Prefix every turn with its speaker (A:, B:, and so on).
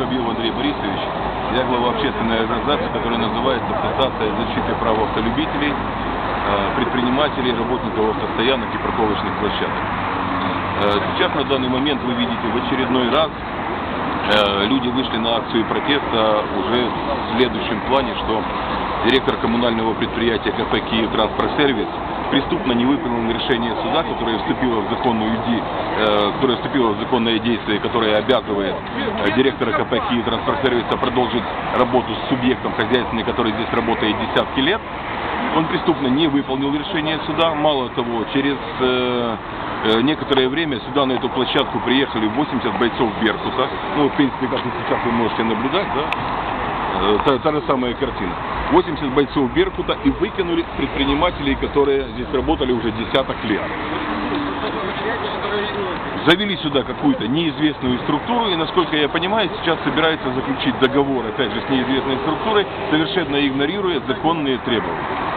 A: Воробьев Андрей Борисович. Я глава общественной организации, которая называется Ассоциация защиты прав автолюбителей, э, предпринимателей, работников автостоянок и парковочных площадок. Э, Сейчас на данный момент вы видите в очередной раз э, люди вышли на акцию протеста уже в следующем плане, что директор коммунального предприятия КП «Киев Транспорт-сервис» преступно не выполнил решение суда, которое вступило в законную ди- э, которое вступило в законное действие, которое обязывает э, директора КП «Киев Транспорт-сервиса» продолжить работу с субъектом хозяйственной, который здесь работает десятки лет. Он преступно не выполнил решение суда. Мало того, через э, э, некоторое время сюда на эту площадку приехали 80 бойцов Беркута. Ну, в принципе, как и сейчас вы можете наблюдать, да? Э, Та, та же самая картина. 80 бойцов Беркута и выкинули предпринимателей, которые здесь работали уже десяток лет. Завели сюда какую-то неизвестную структуру, и, насколько я понимаю, сейчас собирается заключить договор, опять же, с неизвестной структурой, совершенно игнорируя законные требования.